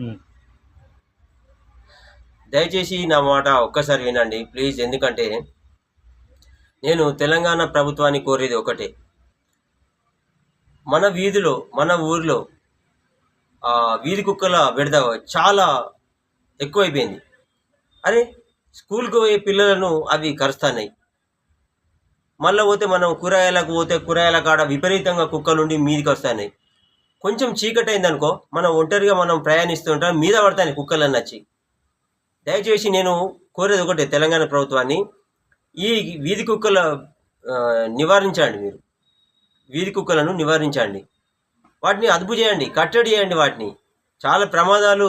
Hmm. దయచేసి నా మాట ఒక్కసారి వినండి ప్లీజ్. ఎందుకంటే నేను తెలంగాణ ప్రభుత్వాన్ని కోరేది ఒకటే. మన వీధిలో మన ఊరిలో వీధి కుక్కల విడద చాలా ఎక్కువైపోయింది. అరే స్కూల్కి పోయే పిల్లలను అవి కరుస్తున్నాయి. మళ్ళీ పోతే మనం కూరగాయలకు పోతే కూరగాయల కాడ విపరీతంగా కుక్కలుండి మీదికి వస్తాయి కొంచెం చీకటి అయిందనుకో మనం ఒంటరిగా మనం ప్రయాణిస్తుంటాం మీద పడతాయి కుక్కలన్నీ వచ్చి. దయచేసి నేను కోరేది ఒకటే తెలంగాణ ప్రభుత్వాన్ని ఈ వీధి కుక్కల నివారించండి మీరు. వీధి కుక్కలను నివారించండి. వాటిని అదుపు చేయండి కట్టడి చేయండి వాటిని. చాలా ప్రమాదాలు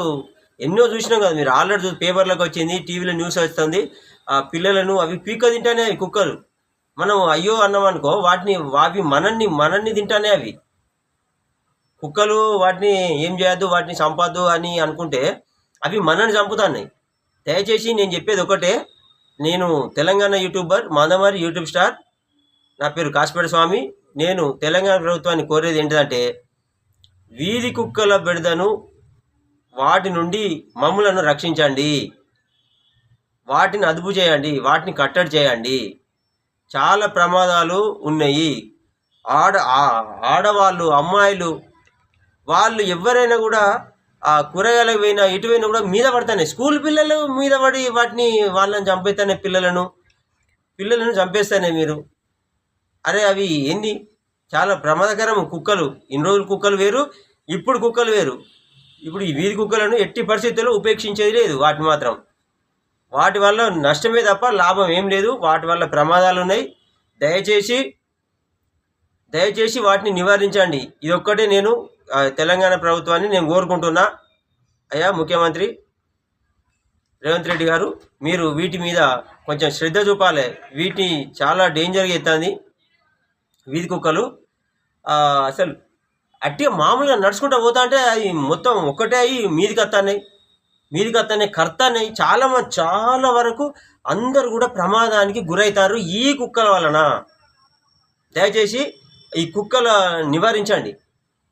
ఎన్నో చూసినాం కదా మీరు. ఆల్రెడీ పేపర్లోకి పేపర్లకు వచ్చింది టీవీలో న్యూస్ వస్తుంది ఆ పిల్లలను అవి పీక తింటానే అవి కుక్కలు. మనం అయ్యో అన్నాం అనుకో వాటిని అవి మనల్ని మనల్ని తింటానే అవి. కుక్కలు వాటిని ఏం చేయొద్దు వాటిని చంపద్దు అని అనుకుంటే అవి మనల్ని చంపుతున్నాయి. దయచేసి నేను చెప్పేది ఒకటే నేను Telangana YouTuber Mandamarri YouTube star నా పేరు కాసిపేట స్వామి. నేను తెలంగాణ ప్రభుత్వాన్ని కోరేది ఏంటంటే వీధి కుక్కల బెడదను వాటి నుండి మమ్ములను రక్షించండి. వాటిని అదుపు చేయండి వాటిని కట్టడి చేయండి. చాలా ప్రమాదాలు ఉన్నాయి. ఆడ ఆడవాళ్ళు అమ్మాయిలు వాళ్ళు ఎవరైనా కూడా ఆ కూరగాయలకు పోయినా ఎటు పోయినా కూడా మీద పడతానే. స్కూల్ పిల్లలు మీద పడి వాటిని వాళ్ళని చంపేస్తానే పిల్లలను. పిల్లలను చంపేస్తానే మీరు. అరే అవి ఏంది? చాలా ప్రమాదకరం కుక్కలు. ఇన్ని రోజులు కుక్కలు వేరు ఇప్పుడు కుక్కలు వేరు. ఇప్పుడు ఈ వీధి కుక్కలను ఎట్టి పరిస్థితుల్లో ఉపేక్షించేది లేదు వాటి మాత్రం. వాటి వల్ల నష్టమే తప్ప లాభం ఏం లేదు. వాటి వల్ల ప్రమాదాలు ఉన్నాయి. దయచేసి దయచేసి వాటిని నివారించండి. ఇది ఒక్కటే నేను తెలంగాణ ప్రభుత్వాన్ని నేను కోరుకుంటున్నా. అయ్యా ముఖ్యమంత్రి రేవంత్ రెడ్డి గారు మీరు వీటి మీద కొంచెం శ్రద్ధ చూపాలి. వీటి చాలా డేంజర్గా ఎత్తుంది వీధి కుక్కలు. అసలు అట్టిగా మామూలుగా నడుచుకుంటూ పోతా అంటే అది మొత్తం ఒక్కటే అవి మీదికి వస్తున్నాయి మీదికి వస్తున్నాయి కర్తన్నాయి. చాలా మంది చాలా వరకు అందరు కూడా ప్రమాదానికి గురవుతారు ఈ కుక్కల వలన. దయచేసి ఈ కుక్కల నివారించండి.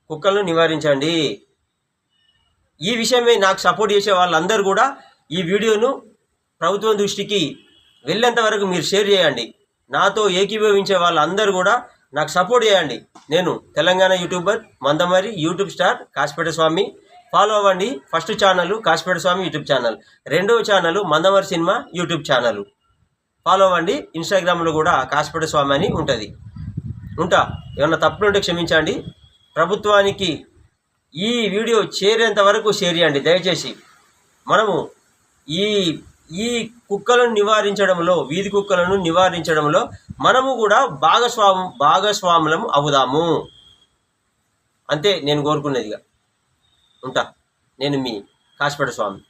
కుక్కలను నివారించండి. ఈ విషయమే నాకు సపోర్ట్ చేసే వాళ్ళందరూ కూడా ఈ వీడియోను ప్రభుత్వం దృష్టికి వెళ్ళేంత వరకు మీరు షేర్ చేయండి. నాతో ఏకీభవించే వాళ్ళందరూ కూడా నాకు సపోర్ట్ చేయండి. నేను Telangana YouTuber Mandamarri YouTube star Kasipeta Swamy. Follow అవ్వండి. First channel Kasipeta Swamy YouTube channel. రెండవ channel Mandamarri cinema YouTube channel. Follow అవ్వండి. ఇన్స్టాగ్రామ్లో కూడా కాసిపేట స్వామి అని ఉంటుంది. ఉంటా? ఏమన్నా తప్పులుంటే క్షమించండి. ప్రభుత్వానికి ఈ వీడియో చేరేంత వరకు షేర్ చేయండి దయచేసి. మనము ఈ ఈ కుక్కలను నివారించడంలో వీధి కుక్కలను నివారించడంలో మనము కూడా భాగస్వాము భాగస్వాములం అవుదాము. అంతే నేను కోరుకునేదిగా ఉంటా? నేను మీ కాశపేట స్వామి.